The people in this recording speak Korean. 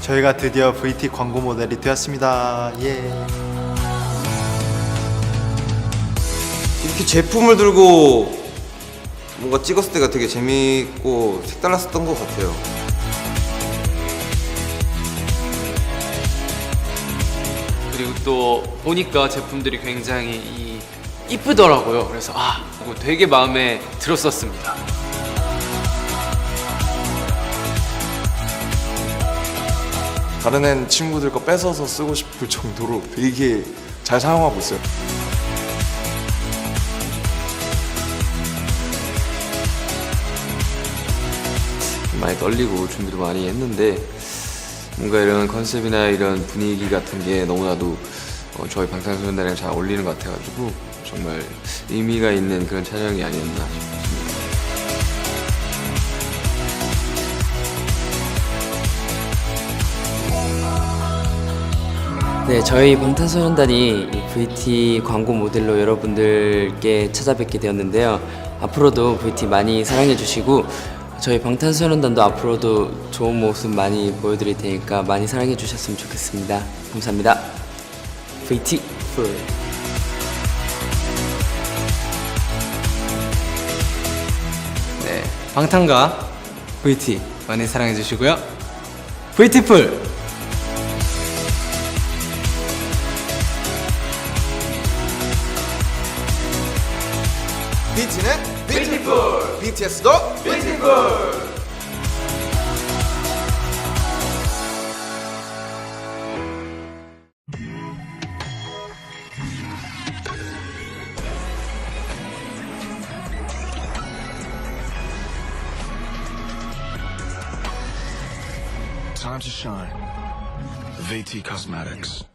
저희가 드디어 VT 광고 모델이 되었습니다. 예. 이렇게 제품을 들고 뭔가 찍었을 때가 되게 재밌고 색달랐었던 것 같아요. 그리고 또 보니까 제품들이 굉장히 이 이쁘더라고요. 그래서 아, 이거 되게 마음에 들었었습니다. 다른 애 친구들 거 뺏어서 쓰고 싶을 정도로 되게 잘 사용하고 있어요. 많이 떨리고 준비도 많이 했는데 뭔가 이런 컨셉이나 이런 분위기 같은 게 너무나도 어, 저희 방탄소년단이랑 잘 어울리는 것 같아가지고 정말 의미가 있는 그런 촬영이 아니었나 싶습니다. 네, 저희 방탄소년단이 이 VT 광고 모델로 여러분들께 찾아뵙게 되었는데요. 앞으로도 VT 많이 사랑해 주시고 저희 방탄소년단도 앞으로도 좋은 모습 많이 보여드릴 테니까 많이 사랑해 주셨으면 좋겠습니다. 감사합니다. VT 풀. 네, 방탄과 VT 많이 사랑해 주시고요. VT풀 BT는 뷰티풀, BTS도 뷰티풀. Time to shine. VT Cosmetics.